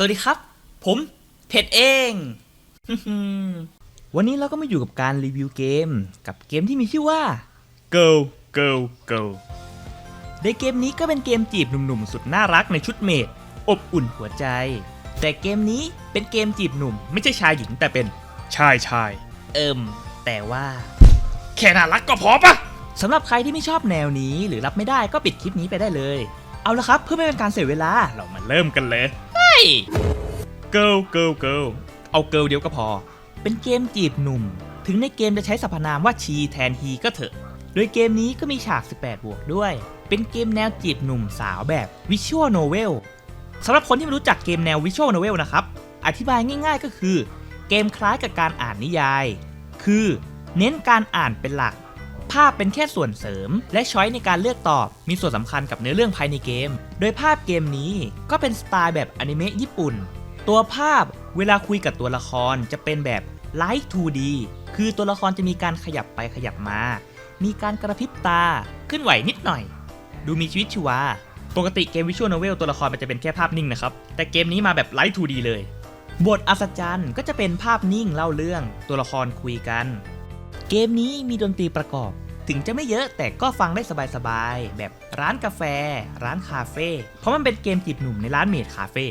สวัสดีครับ ผมเพชรเอง วันนี้เราก็มาอยู่กับการรีวิวเกม กับเกมที่มีชื่อว่า Go Go Go ในเกมนี้ก็เป็นเกมจีบหนุ่มๆ สุดน่ารักในชุดเมดอบอุ่นหัวใจ แต่เกมนี้เป็นเกมจีบหนุ่ม ไม่ใช่ชายหญิงแต่เป็นช่ใช่เอิมแต่ว่า แค่น่ารักก็พอปะสำหรับใครที่ไม่ชอบแนวนี้หรือรับไม่ได้ก็ปิดคลิปนี้ไปได้เลย เอาละครับเพื่อไม่เป็นการเสียเวลาเรามาเริ่มกันเลย เฮ้ย go go go เอาเกิลเดียวก็พอ เป็นเกมจีบหนุ่ม ถึงในเกมจะใช้สรรพนามว่าชีแทนฮีก็เถอะ โดยเกมนี้ก็มีฉาก 18 บวกด้วย เป็นเกมแนวจีบหนุ่มสาวแบบวิชวลโนเวลสำหรับคนที่ไม่รู้จักเกมแนววิชวลโนเวลนะครับ อธิบายง่ายๆก็คือ เกมคล้ายกับการอ่านนิยาย คือ เน้นการอ่านเป็นหลัก ภาพเป็นแค่ส่วนเสริม และช้อยในการเลือกตอบ มีส่วนสำคัญกับเนื้อเรื่องภายในเกม โดยภาพเกมนี้ก็เป็นสไตล์แบบอนิเมะญี่ปุ่น ตัวภาพเวลาคุยกับตัวละครจะเป็นแบบไลท์ 2D คือตัวละครจะมีการขยับไปขยับมา มีการกระพริบตา ขึ้นไหวนิดหน่อย ดูมีชีวิตชีวา ปกติเกมวิชวลโนเวลตัวละครมันจะเป็นแค่ภาพนิ่งนะครับ แต่เกมนี้มาแบบไลท์ 2D เลย บทอัศจรรย์ก็จะเป็นภาพนิ่งเล่าเรื่อง ตัวละครคุยกัน เกมนี้มีดนตรีประกอบ ถึงจะไม่เยอะแต่ก็ฟังได้สบายๆ แบบร้านกาแฟ ร้านคาเฟ่เพราะมันเป็นเกมจีบหนุ่มในร้านเมดคาเฟ่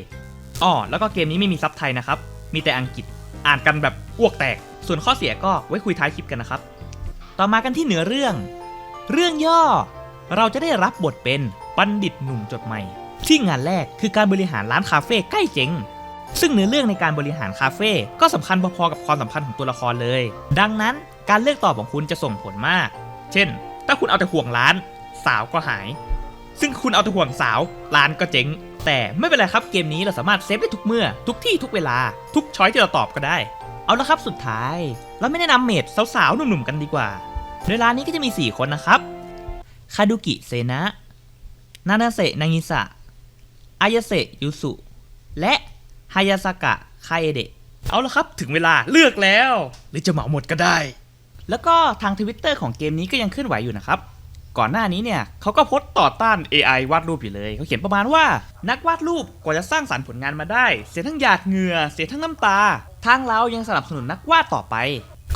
อ้อแล้วก็เกมนี้ไม่มีซับไทยนะครับ มีแต่อังกฤษอ่านกันแบบอ้วกแตก ส่วนข้อเสียก็ไว้คุยท้ายคลิปกันนะครับ ต่อมากันที่เนื้อเรื่อง เรื่องย่อ เราจะได้รับบทเป็นบัณฑิตหนุ่มจดใหม่ที่งานแรกคือการบริหารร้านคาเฟ่ใกล้เจ๊ง ซึ่งเนื้อเรื่องในการบริหารคาเฟ่ก็สำคัญพอๆกับความสัมพันธ์ของตัวละครเลย ดังนั้นการเลือกตอบของคุณจะส่งผลมาก เช่น ถ้าคุณเอาแต่ห่วงร้าน สาวก็หาย ซึ่งคุณเอาแต่ห่วงสาว ร้านก็เจ๊ง แต่ไม่เป็นไรครับเกมนี้เราสามารถเซฟได้ทุกเมื่อ ทุกที่ทุกเวลา ทุกช้อยที่เราตอบก็ได้ เอาละครับสุดท้ายเราไม่แนะนำเมดสาวๆหนุ่มๆกันดีกว่าโดยร้านนี้ก็จะมี 4 คนนะครับ คาดุกิ เซนะ นานาเซะนางิสะอายาเซะยูสุ และายาสกะคเอเดะเอาละครับถึงเวลาเลือกแล้ว หรือจะเหมาหมดก็ได้ แล้วก็ทางทวิตเตอร์ของเกมนี้ก็ยังเคลื่อนไหวอยู่นะครับ ก่อนหน้านี้เนี่ยเขาก็โพสต์ต่อต้าน AI วาดรูปอยู่เลยเขาเขียนประมาณว่า นักวาดรูปกว่าจะสร้างสรรค์ผลงานมาได้ เสียทั้งหยาดเหงื่อเสียทั้งน้ำตา ทางเรายังสนับสนุนนักวาดต่อไป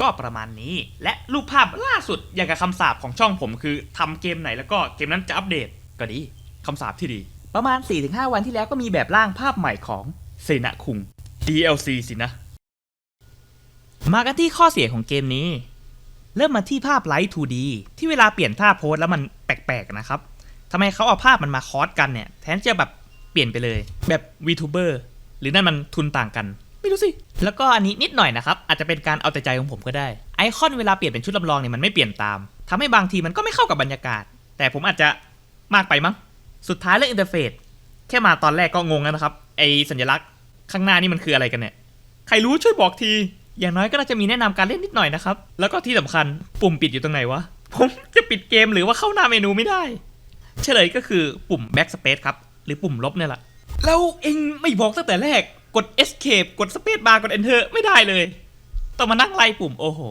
ก็ประมาณนี้ และรูปภาพล่าสุดอย่างกับคำสาปของช่องผมคือทำเกมไหนแล้วก็เกมนั้นจะอัปเดต ก็ดีคำสาปที่ดี ประมาณ 4-5 วันที่แล้วก็มีแบบร่างภาพใหม่ของ เซนะคุง DLC สินะ มากันที่ข้อเสียของเกมนี้ เริ่มมาที่ภาพไลท์ 2D ที่เวลาเปลี่ยนท่าโพสแล้วมันแปลกๆนะครับทำไมเขาเอาภาพมันมาคอสกันเนี่ย แทนจะแบบเปลี่ยนไปเลย แบบ VTuber หรือนั่นมันทุนต่างกัน ไม่รู้สิ แล้วก็อันนี้นิดหน่อยนะครับ อาจจะเป็นการเอาแต่ใจของผมก็ได้ ไอคอนเวลาเปลี่ยนเป็นชุดลำลองเนี่ยมันไม่เปลี่ยนตามทำให้บางทีมันก็ไม่เข้ากับบรรยากาศ แต่ผมอาจจะมากไปมั้ง สุดท้ายเรื่องอินเทอร์เฟซแค่มาตอนแรกก็งงแล้วนะครับ ไอสัญลักษณ์ ข้างหน้านี่มันคืออะไรกันเนี่ย ใครรู้ช่วยบอกที อย่างน้อยก็น่าจะมีแนะนำการเล่นนิดหน่อยนะครับ แล้วก็ที่สำคัญปุ่มปิดอยู่ตรงไหนวะ ผมจะปิดเกมหรือว่าเข้าหน้าเมนูไม่ได้ เฉลยก็คือปุ่ม backspace ครับ หรือปุ่มลบเนี่ยแหละ แล้วเองไม่บอกตั้งแต่แรก กด escape กด space bar กด enter ไม่ได้เลย ต้องมานั่งไล่ปุ่มโอ้โห